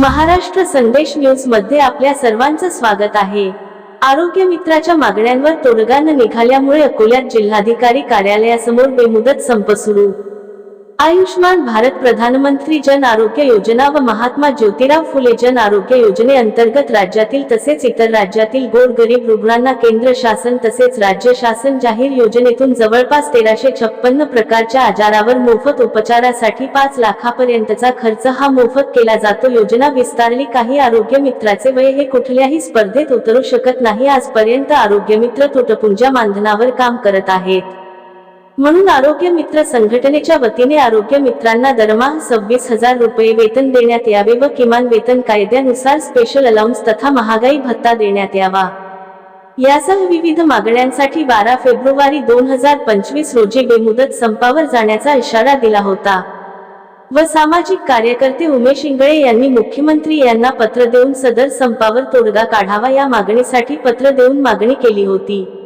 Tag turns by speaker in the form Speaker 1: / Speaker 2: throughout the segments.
Speaker 1: महाराष्ट्र संदेश न्यूजमध्ये आपल्या सर्वांचं स्वागत आहे. आरोग्य मित्राच्या मागण्यांवर तोडगा न निघाल्यामुळे अकोल्यात जिल्हाधिकारी कार्यालयासमोर बेमुदत संप सुरू. आयुष्मान भारत प्रधानमंत्री जन आरोग्य योजना व महात्मा ज्योतिराव फुले जन आरोग्य योजनेअंतर्गत राज्यातील तसेच इतर राज्यातील गोरगरीब रुग्णांना केंद्र शासन तसेच राज्य शासन जाहीर योजनेतून जवळपास तेराशे छप्पन्न प्रकारच्या आजारावर मोफत उपचारासाठी पाच लाखापर्यंतचा खर्च हा मोफत केला जातो. योजना विस्तारली. काही आरोग्य मित्राचे वय हे कुठल्याही स्पर्धेत उतरू शकत नाही. आजपर्यंत आरोग्य मित्र तुटपुंजा मानधनावर काम करत आहेत. म्हणून आरोग्य मित्र संघटनेच्या वतीने आरोग्य मित्रांना दरमहा सव्वीस हजार रुपये वेतन देण्यात यावे व किमान वेतन कायद्यानुसार स्पेशल अलाउन्स तथा महागाई भत्ता देण्यात यावा. यासह विविध मागण्यांसाठी बारा फेब्रुवारी दोन हजार पंचवीस रोजी बेमुदत संपावर जाण्याचा इशारा दिला होता. व सामाजिक कार्यकर्ते उमेश इंगळे यांनी मुख्यमंत्री यांना पत्र देऊन सदर संपावर तोडगा काढावा या मागणीसाठी पत्र देऊन मागणी केली होती.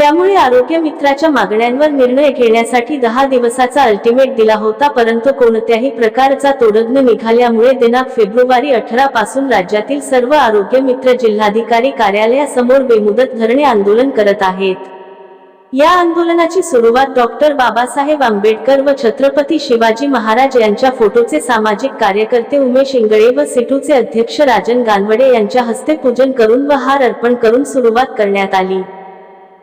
Speaker 1: त्यामुळे आरोग्य मित्राच्या मागण्यांवर निर्णय घेण्यासाठी दहा दिवसाचा अल्टिमेट दिला होता परंतु कोणत्याही प्रकारचा तोडग न निघाल्यामुळे दिनांक फेब्रुवारी अठरा पासून राज्यातील सर्व आरोग्य मित्र जिल्हाधिकारी कार्यालयासमोर बेमुदत धरणे आंदोलन करत आहेत. या आंदोलनाची सुरुवात डॉक्टर बाबासाहेब आंबेडकर व छत्रपती शिवाजी महाराज यांच्या फोटोचे सामाजिक कार्यकर्ते उमेश इंगळे व सिटूचे अध्यक्ष राजन गानवडे यांच्या हस्ते पूजन करून व हार अर्पण करून सुरुवात करण्यात आली.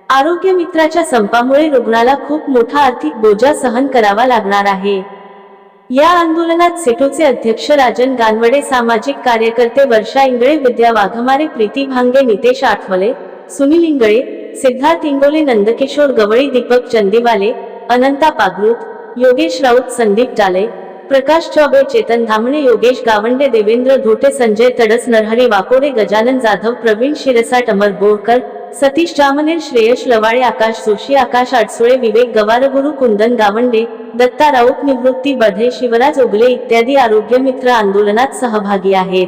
Speaker 1: आरोग्य मित्राच्या संपामुळे रुग्णाला खूप मोठा आर्थिक बोजा सहन करावा लागणार आहे. या आंदोलनात सेटूचे अध्यक्ष राजन गानवडे सामाजिक कार्यकर्ते वर्षा इंगळे विद्या वाघमारे प्रीती भांगे नितेश आठवले सुनील इंगळे सिद्धार्थ इंगोले नंदकिशोर गवळी दीपक चंदीवाले अनंता पागरूत योगेश राऊत संदीप टाले प्रकाश चौबे चेतन धामणे योगेश गावंडे देवेंद्र धोटे संजय तडस नरहरी वाकोडे गजानन जाधव प्रवीण शिरसाट अमर बोरकर सतीश जामनेर श्रेयश लवाळे आकाश जोशी आकाश आडसुळे विवेक गवारगुरु कुंदन गावंडे दत्ता राऊत निवृत्ती बढे शिवराज उगले इत्यादी आरोग्य मित्र आंदोलनात सहभागी आहेत.